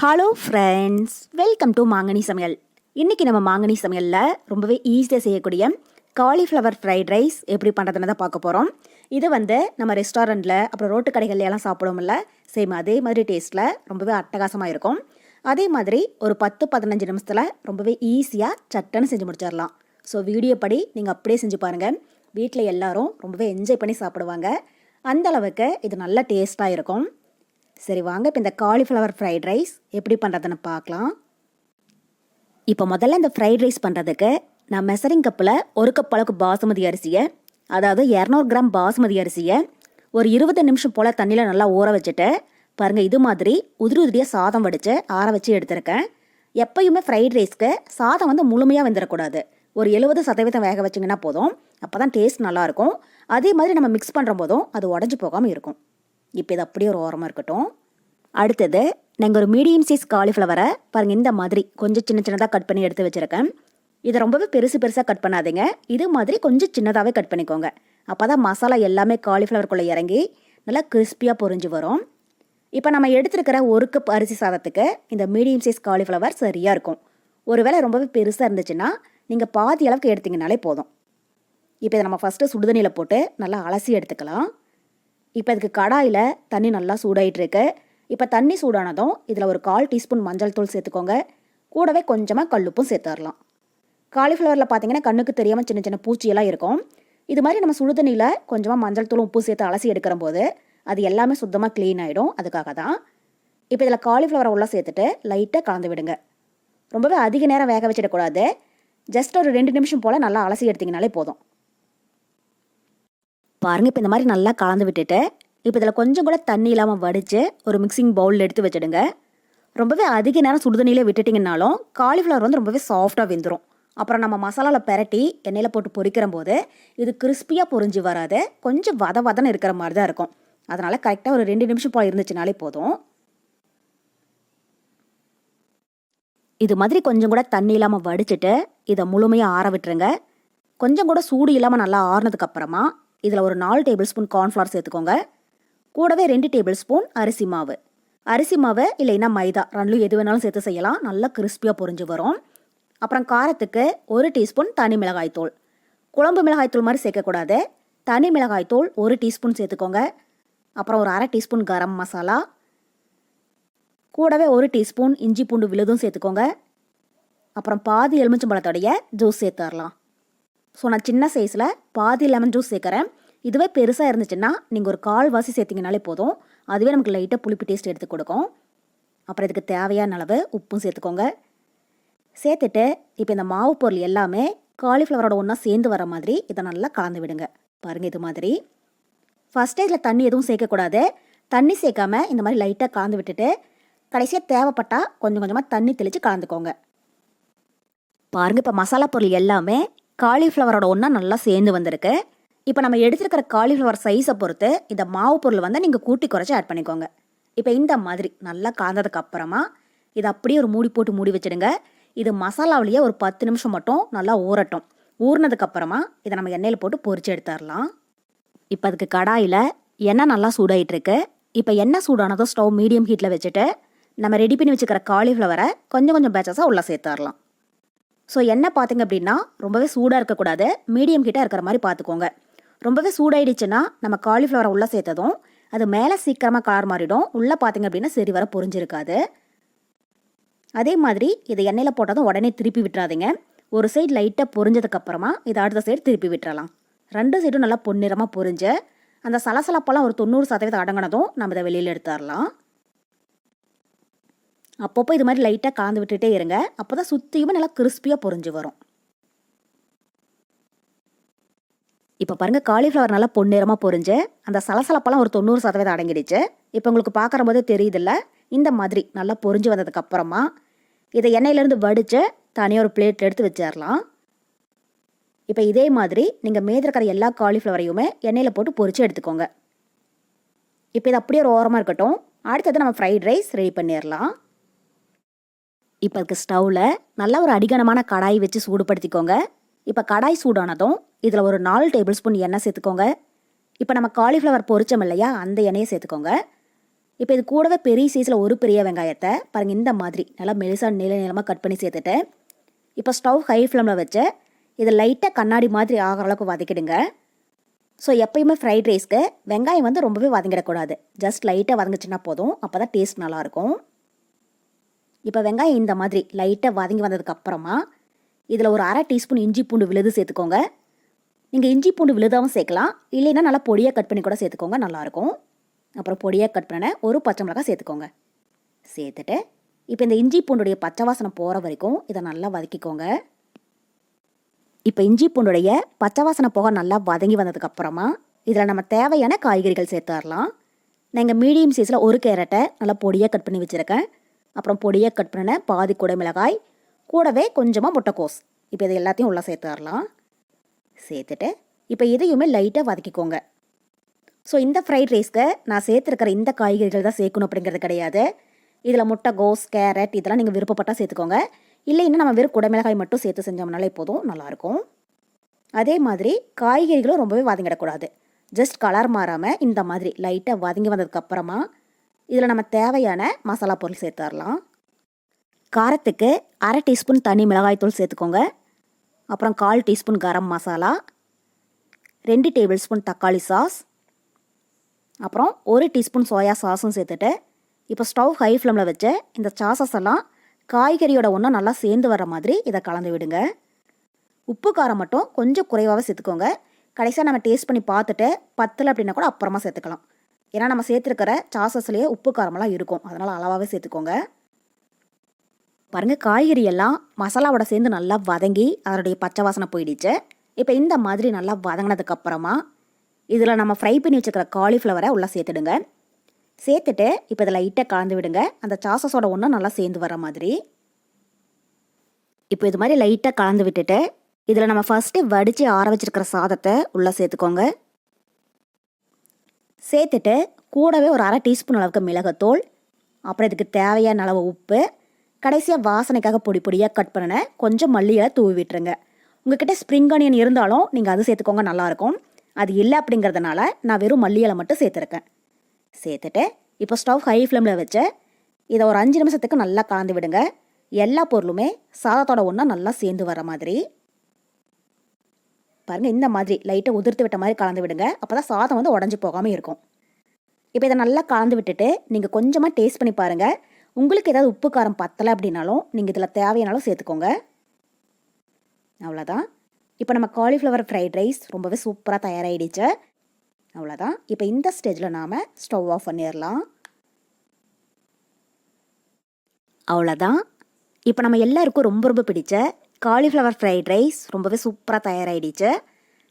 Hello friends welcome to மாங்கனி சமையல் இன்றைக்கி நம்ம மாங்கனி சமையலில் ரொம்பவே ஈஸியாக செய்யக்கூடிய காலிஃப்ளவர் ஃப்ரைட் ரைஸ் எப்படி பண்ணுறதுன்னு தான் பார்க்க போகிறோம் இது வந்து நம்ம ரெஸ்டாரண்ட்டில் அப்புறம் ரோட்டு கடைகள்ல எல்லாம் சாப்பிடுவோம்ல சேம் அதே மாதிரி டேஸ்ட்டில் ரொம்பவே அட்டகாசமாக இருக்கும். அதே மாதிரி ஒரு பத்து பதினஞ்சு நிமிஷத்தில் ரொம்பவே ஈஸியாக சட்டன்னு செஞ்சு முடிச்சிடலாம். ஸோ வீடியோ படி நீங்கள் அப்படியே செஞ்சு பாருங்கள் வீட்டில் எல்லோரும் ரொம்பவே என்ஜாய் பண்ணி சாப்பிடுவாங்க. அந்த அளவுக்கு இது நல்ல டேஸ்ட்டாக இருக்கும். சரி வாங்க. இப்போ இந்த காலிஃப்ளவர் ஃப்ரைட் ரைஸ் எப்படி பண்ணுறதுன்னு பார்க்கலாம். இப்போ முதல்ல இந்த ஃப்ரைட் ரைஸ் பண்ணுறதுக்கு நான் மெசரிங் கப்பில் ஒரு கப் அளவுக்கு பாசுமதி அரிசியை அதாவது இரநூறு கிராம் பாசுமதி அரிசியை ஒரு இருபது நிமிஷம் போல் தண்ணியில் நல்லா ஊற வச்சுட்டு பாருங்கள் இது மாதிரி உதிரி உதிரியாக சாதம் வடித்து ஆற வச்சு எடுத்திருக்கேன். எப்பயுமே ஃப்ரைட் ரைஸ்க்கு சாதம் வந்து முழுமையாக வெந்துடக்கூடாது ஒரு எழுபது சதவீதம் வேக வச்சிங்கன்னா போதும். அப்போ தான் டேஸ்ட் நல்லாயிருக்கும் அதே மாதிரி நம்ம மிக்ஸ் பண்ணுற போதும் அது உடஞ்சி போகாமல் இருக்கும். இப்போ இது அப்படியே ஒரு ஓரமாக இருக்கட்டும். அடுத்தது நாங்கள் ஒரு மீடியம் சைஸ் காலிஃப்ளவரை பாருங்கள் இந்த மாதிரி கொஞ்சம் சின்ன சின்னதாக கட் பண்ணி எடுத்து வச்சுருக்கேன். இதை ரொம்பவே பெருசு பெருசாக கட் பண்ணாதீங்க. இது மாதிரி கொஞ்சம் சின்னதாகவே கட் பண்ணிக்கோங்க. அப்போ தான் மசாலா எல்லாமே காலிஃப்ளவருக்குள்ளே இறங்கி நல்லா கிறிஸ்பியாக பொரிஞ்சு வரும். இப்போ நம்ம எடுத்துருக்கிற ஒரு கப் அரிசி சாதத்துக்கு இந்த மீடியம் சைஸ் காலிஃப்ளவர் சரியாக இருக்கும். ஒருவேளை ரொம்பவே பெருசாக இருந்துச்சுன்னா நீங்கள் பாதி அளவுக்கு எடுத்தீங்கனாலே போதும். இப்போ இதை நம்ம ஃபஸ்ட்டு சுடுதண்ணியில் போட்டு நல்லா அலசி எடுத்துக்கலாம். இப்போ இதுக்கு கடாயில் தண்ணி நல்லா சூடாயிட்டுருக்கு. இப்போ தண்ணி சூடானதும் இதில் ஒரு கால் டீஸ்பூன் மஞ்சள் தூள் சேர்த்துக்கோங்க. கூடவே கொஞ்சமாக கல்லுப்பும் சேர்த்துடலாம். காலிஃப்ளவரில் பார்த்தீங்கன்னா கண்ணுக்கு தெரியாமல் சின்ன சின்ன பூச்சியெல்லாம் இருக்கும். இது மாதிரி நம்ம சுடுதண்ணியில் கொஞ்சமாக மஞ்சள் தூளும் உப்பு சேர்த்து அலசி எடுக்கிற போது அது எல்லாமே சுத்தமாக க்ளீன் ஆகிடும் அதுக்காக தான். இப்போ இதில் காலிஃப்ளவரை உள்ள சேர்த்துட்டு லைட்டாக கலந்து விடுங்க. ரொம்பவே அதிக நேரம் வேக வச்சிடக்கூடாது. ஜஸ்ட் ஒரு ரெண்டு நிமிஷம் போல் நல்லா அலசி எடுத்திங்கனாலே போதும். பாருங்கள் இப்போ இந்த மாதிரி நல்லா கலந்து விட்டுட்டு இப்போ இதில் கொஞ்சம் கூட தண்ணி இல்லாமல் வடித்து ஒரு மிக்சிங் பவுலில் எடுத்து வச்சிடுங்க. ரொம்பவே அதிக நேரம் சுடுதண்ணியில் விட்டுட்டிங்கனாலும் காலிஃப்ளவர் வந்து ரொம்பவே சாஃப்டாக வெந்துடும் அப்புறம் நம்ம மசாலாவில் பெரட்டி எண்ணெயில் போட்டு பொரிக்கிற போது இது கிறிஸ்பியாக பொறிஞ்சு வராது. கொஞ்சம் வத வதன்னு இருக்கிற மாதிரி தான் இருக்கும். அதனால் கரெக்டாக ஒரு ரெண்டு நிமிஷம் போல் இருந்துச்சுனாலே போதும். இது மாதிரி கொஞ்சம் கூட தண்ணி இல்லாமல் வடிச்சிட்டு இதை முழுமையாக ஆற விட்டுருங்க. கொஞ்சம் கூட சூடு இல்லாமல் நல்லா ஆறுனதுக்கப்புறமா இதில் ஒரு நாலு டேபிள் ஸ்பூன் கார்ன்ஃப்ளவர் சேர்த்துக்கோங்க. கூடவே ரெண்டு டேபிள் ஸ்பூன் அரிசி மாவு. அரிசி மாவு இல்லைன்னா மைதா ரெண்டும் எது வேணாலும் சேர்த்து செய்யலாம். நல்லா கிறிஸ்பியாக பொறிஞ்சு வரும். அப்புறம் காரத்துக்கு ஒரு டீஸ்பூன் தனி மிளகாய்த்தூள் குழம்பு மிளகாய்த்தூள் மாதிரி சேர்க்கக்கூடாது. தனி மிளகாய்த்தூள் ஒரு டீஸ்பூன் சேர்த்துக்கோங்க. அப்புறம் ஒரு அரை டீஸ்பூன் கரம் மசாலா. கூடவே ஒரு டீஸ்பூன் இஞ்சி பூண்டு விழுதும் சேர்த்துக்கோங்க. அப்புறம் பாதி எலுமிச்சம்பழத்தோடைய ஜூஸ் சேர்த்துடலாம் ஸோ நான் சின்ன சைஸில் பாதி லெமன் ஜூஸ் சேர்க்குறேன். இதுவே பெருசாக இருந்துச்சுன்னா நீங்கள் ஒரு கால் வாசி சேர்த்திங்கனாலே போதும். அதுவே நமக்கு லைட்டாக புளிப்பு டேஸ்ட் எடுத்து கொடுக்கும். அப்புறம் இதுக்கு தேவையான அளவு உப்பும் சேர்த்துக்கோங்க. சேர்த்துட்டு இப்போ இந்த மாவு பொருள் எல்லாமே காலிஃப்ளவரோட ஒன்றா சேர்ந்து வர மாதிரி இதை நல்லா கலந்து விடுங்க. பாருங்கள் இது மாதிரி. ஃபஸ்ட்டே இதில் தண்ணி எதுவும் சேர்க்கக்கூடாது. தண்ணி சேர்க்காம இந்த மாதிரி லைட்டாக கலந்து விட்டுட்டு கடைசியாக தேவைப்பட்டால் கொஞ்சம் கொஞ்சமாக தண்ணி தெளித்து கலந்துக்கோங்க. பாருங்கள் இப்போ மசாலா பொருள் எல்லாமே காலிஃப்ளவரோட ஒன்றா நல்லா சேர்ந்து வந்திருக்கு. இப்போ நம்ம எடுத்துருக்கிற காலிஃப்ளவர் சைஸை பொறுத்து இந்த மாவு பொருள் வந்து நீங்கள் கூட்டி குறைச்சி ஆட் பண்ணிக்கோங்க. இப்போ இந்த மாதிரி நல்லா கலந்ததுக்கு அப்புறமா இதை அப்படியே ஒரு மூடி போட்டு மூடி வச்சிடுங்க. இது மசாலாவிலேயே ஒரு பத்து நிமிஷம் மட்டும் நல்லா ஊறட்டும். ஊறினதுக்கப்புறமா இதை நம்ம எண்ணெயில் போட்டு பொரிச்சு எடுத்துடலாம். இப்போ அதுக்கு கடாயில் எண்ணெய் நல்லா சூடாயிட்டுருக்கு. இப்போ எண்ணெய் சூடானதும் ஸ்டவ் மீடியம் ஹீட்டில் வச்சுட்டு நம்ம ரெடி பண்ணி வச்சுக்கிற காலிஃப்ளவரை கொஞ்சம் கொஞ்சம் பேச்சஸாக உள்ளே சேர்த்துடலாம். ஸோ எண்ணெய் பார்த்தீங்க அப்படின்னா ரொம்பவே சூடாக இருக்கக்கூடாது. மீடியம் கிட்டே இருக்கிற மாதிரி பார்த்துக்கோங்க ரொம்பவே சூடாயிடுச்சுன்னா நம்ம காலிஃப்ளவரை உள்ளே சேர்த்ததும் அது மேலே சீக்கிரமாக கலர் மாறிடும். உள்ளே பார்த்தீங்க அப்படின்னா சரி வர பொறிஞ்சிருக்காது. அதே மாதிரி இதை எண்ணெயில் போட்டதும் உடனே திருப்பி விட்டுறாதீங்க. ஒரு சைடு லைட்டாக பொரிஞ்சதுக்கப்புறமா இதை அடுத்த சைடு திருப்பி விட்டுறலாம். ரெண்டு சைடும் நல்லா பொன்னிறமாக பொரிஞ்சு அந்த சலசலப்பெல்லாம் ஒரு தொண்ணூறு சதவீதம் அடங்கினதும் நம்ம இதை வெளியில் எடுத்துடலாம் அப்பப்போ இது மாதிரி லைட்டாக காந்து விட்டுட்டே இருங்க. அப்போ தான் சுற்றியுமே நல்லா கிறிஸ்பியாக பொரிஞ்சு வரும். இப்போ பாருங்கள் காலிஃப்ளவர் நல்லா பொன்னிறமாக பொரிஞ்சு அந்த சலசலப்பெல்லாம் ஒரு தொண்ணூறு சதவீதம் அடங்கிடுச்சு. இப்போ உங்களுக்கு பார்க்குற போதே தெரியுதுல்ல இந்த மாதிரி நல்லா பொரிஞ்சு வந்ததுக்கப்புறமா இதை எண்ணெயிலேருந்து வடித்து தனியாக ஒரு பிளேட்டில் எடுத்து வச்சிடலாம் இப்போ இதே மாதிரி நீங்கள் மேதிருக்கிற எல்லா காலிஃப்ளவரையுமே எண்ணெயில் போட்டு பொரித்து எடுத்துக்கோங்க. இப்போ இது அப்படியே ஒரு ஓரமாக இருக்கட்டும். அடுத்தது நம்ம ஃப்ரைட் ரைஸ் ரெடி பண்ணிடலாம் இப்போ அதுக்கு ஸ்டவ்வில் நல்ல ஒரு அடிகனமான கடாய் வச்சு சூடுபடுத்திக்கோங்க. இப்போ கடாய் சூடானதும் இதில் ஒரு நாலு டேபிள் ஸ்பூன் எண்ணெய் சேர்த்துக்கோங்க. இப்போ நம்ம காலிஃப்ளவர் பொரிச்சோம் இல்லையா அந்த எண்ணெயை சேர்த்துக்கோங்க. இப்போ இது கூடவே பெரிய சைஸில் ஒரு பெரிய வெங்காயத்தை பாருங்கள் இந்த மாதிரி நல்லா மெலிசாக நீள நீளமாக கட் பண்ணி சேர்த்துட்டு இப்போ ஸ்டவ் ஹை ஃப்ளேமில் வச்சு இதை லைட்டாக கண்ணாடி மாதிரி ஆகிற அளவுக்கு வதக்கிடுங்க. ஸோ எப்பயுமே ஃப்ரைட் ரைஸ்க்கு வெங்காயம் வந்து ரொம்பவே வதங்கிடக்கூடாது. ஜஸ்ட் லைட்டாக வதங்கிச்சுன்னா போதும் அப்போ தான் டேஸ்ட் நல்லாயிருக்கும் இப்போ வெங்காயம் இந்த மாதிரி லைட்டாக வதங்கி வந்ததுக்கு அப்புறமா இதில் ஒரு அரை டீஸ்பூன் இஞ்சி பூண்டு விழுது சேர்த்துக்கோங்க. நீங்கள் இஞ்சி பூண்டு விழுதாகவும் சேர்க்கலாம். இல்லைன்னா நல்லா பொடியாக கட் பண்ணி கூட சேர்த்துக்கோங்க நல்லாயிருக்கும். அப்புறம் பொடியாக கட் பண்ண ஒரு பச்சை மிளகாய் சேர்த்துக்கோங்க. சேர்த்துட்டு இப்போ இந்த இஞ்சி பூண்டுடைய பச்சை வாசனை போகிற வரைக்கும் இதை நல்லா வதக்கிக்கோங்க. இப்போ இஞ்சி பூண்டுடைய பச்சை வாசனை போக நல்லா வதங்கி வந்ததுக்கப்புறமா இதில் நம்ம தேவையான காய்கறிகள் சேர்த்துடலாம் நான் இங்கே மீடியம் சைஸில் ஒரு கேரட்டை நல்லா பொடியாக கட் பண்ணி வச்சுருக்கேன். அப்புறம் பொடியாக கட் பண்ணின பாதி குடை மிளகாய் கூடவே கொஞ்சமாக முட்டைக்கோஸ். இப்போ இது எல்லாத்தையும் உள்ளே சேர்த்து வரலாம் சேர்த்துட்டு இப்போ இதையுமே லைட்டாக வதக்கிக்கோங்க. ஸோ இந்த ஃப்ரைட் ரைஸ்க்கு நான் சேர்த்துருக்கிற இந்த காய்கறிகள் தான் சேர்க்கணும் அப்படிங்கிறது கிடையாது. இதில் முட்டை கோஸ் கேரட் இதெல்லாம் நீங்கள் விருப்பப்பட்டால் சேர்த்துக்கோங்க. இல்லைன்னா நம்ம வெறும் குடமிளகாய் மட்டும் சேர்த்து செஞ்சோம்னாலே போதும் நல்லாயிருக்கும். அதே மாதிரி காய்கறிகளும் ரொம்பவே வதங்கிடக்கூடாது. ஜஸ்ட் கலர் மாறாமல் இந்த மாதிரி லைட்டாக வதங்கி வந்ததுக்கப்புறமா இதில் நம்ம தேவையான மசாலா பொருள் சேர்த்துடலாம் காரத்துக்கு அரை டீஸ்பூன் தனி மிளகாய்த்தூள் சேர்த்துக்கோங்க. அப்புறம் கால் டீஸ்பூன் கரம் மசாலா. ரெண்டு டேபிள் ஸ்பூன் தக்காளி சாஸ். அப்புறம் ஒரு டீஸ்பூன் சோயா சாஸும் சேர்த்துட்டு இப்போ ஸ்டவ் ஹை ஃப்ளேமில் வச்சு இந்த சாசஸ் எல்லாம் காய்கறியோட ஒன்றும் நல்லா சேர்ந்து வர மாதிரி இதை கலந்து விடுங்க. உப்பு காரம் மட்டும் கொஞ்சம் குறைவாகவே சேர்த்துக்கோங்க. கடைசியாக நம்ம டேஸ்ட் பண்ணி பார்த்துட்டு பத்தில் அப்படின்னா கூட அப்புறமா சேர்த்துக்கலாம். ஏன்னா நம்ம சேர்த்துருக்கிற சாசஸ்லேயே உப்பு காரமெல்லாம் இருக்கும். அதனால் அளவாகவே சேர்த்துக்கோங்க. பாருங்கள் காய்கறி எல்லாம் மசாலாவோட சேர்ந்து நல்லா வதங்கி அதனுடைய பச்சை வாசனை போயிடுச்சு. இப்போ இந்த மாதிரி நல்லா வதங்கினதுக்கப்புறமா இதில் நம்ம ஃப்ரை பண்ணி வச்சுக்கிற காலிஃப்ளவரை உள்ளே சேர்த்துடுங்க. சேர்த்துட்டு இப்போ இதில் லைட்டாக கலந்து விடுங்க. அந்த சாசஸோட ஒன்றும் நல்லா சேர்ந்து வர மாதிரி. இப்போ இது மாதிரி லைட்டாக கலந்து விட்டுட்டு இதில் நம்ம ஃபஸ்ட்டு வடித்து ஆற வச்சிருக்கிற சாதத்தை உள்ளே சேர்த்துக்கோங்க. சேர்த்துட்டு கூடவே ஒரு அரை டீஸ்பூன் அளவுக்கு மிளகாத்தூள் அப்புறம் இதுக்கு தேவையான அளவு உப்பு கடைசியாக வாசனைக்காக பொடி பொடியாக கட் பண்ணின கொஞ்சம் மல்லியை தூவி விட்டுருங்க. உங்ககிட்ட ஸ்ப்ரிங் ஆனியன் இருந்தாலும் நீங்கள் அது சேர்த்துக்கோங்க நல்லாயிருக்கும். அது இல்லை அப்படிங்கிறதுனால நான் வெறும் மல்லியலை மட்டும் சேர்த்துருக்கேன். சேர்த்துட்டு இப்போ ஸ்டவ் ஹை ஃப்ளேமில் வச்சு இதை ஒரு அஞ்சு நிமிஷத்துக்கு நல்லா கலந்து விடுங்க. எல்லா பொருளுமே சாதத்தோட ஒன்றா நல்லா சேர்ந்து வர மாதிரி. பாருங்கள் இந்த மாதிரி லைட்டை உதிர்த்து விட்ட மாதிரி கலந்து விடுங்க. அப்போ தான் சாதம் வந்து உடஞ்சி போகாமல் இருக்கும். இப்போ இதை நல்லா கலந்து விட்டுட்டு நீங்கள் கொஞ்சமாக டேஸ்ட் பண்ணி பாருங்கள் உங்களுக்கு ஏதாவது உப்பு காரம் பத்தலை அப்படின்னாலும் நீங்கள் இதில் தேவையானாலும் சேர்த்துக்கோங்க. அவ்வளோதான் இப்போ நம்ம காலிஃப்ளவர் ஃப்ரைட் ரைஸ் ரொம்பவே சூப்பராக தயாராகிடுச்சு அவ்வளோதான் இப்போ இந்த ஸ்டேஜில் நாம் ஸ்டவ் ஆஃப் பண்ணிடலாம். அவ்வளோதான் இப்போ நம்ம எல்லாருக்கும் ரொம்ப ரொம்ப பிடிச்ச காலிஃப்ளவர் ஃப்ரைட் ரைஸ் ரொம்பவே சூப்பராக தயாராகிடுச்சு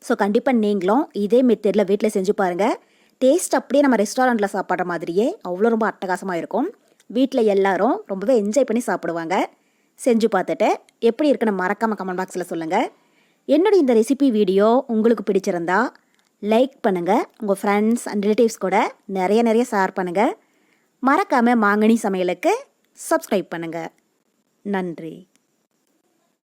ஸோ கண்டிப்பாக நீங்களும் இதே மெத்தடில் வீட்டில் செஞ்சு பாருங்கள் டேஸ்ட் அப்படியே நம்ம ரெஸ்டாரண்ட்டில் சாப்பிட்ற மாதிரியே அவ்வளோ ரொம்ப அட்டகாசமாக இருக்கும். வீட்டில் எல்லாரும் ரொம்பவே என்ஜாய் பண்ணி சாப்பிடுவாங்க. செஞ்சு பார்த்துட்டு எப்படி இருக்குன்னு மறக்காமல் கமெண்ட் பாக்ஸில் சொல்லுங்கள் என்னுடைய இந்த ரெசிபி வீடியோ உங்களுக்கு பிடிச்சிருந்தா லைக் பண்ணுங்கள் உங்கள் ஃப்ரெண்ட்ஸ் அண்ட் ரிலேட்டிவ்ஸ் கூட நிறைய நிறைய ஷேர் பண்ணுங்கள் மறக்காமல் மாங்கனி சமையலுக்கு சப்ஸ்கிரைப் பண்ணுங்கள் நன்றி.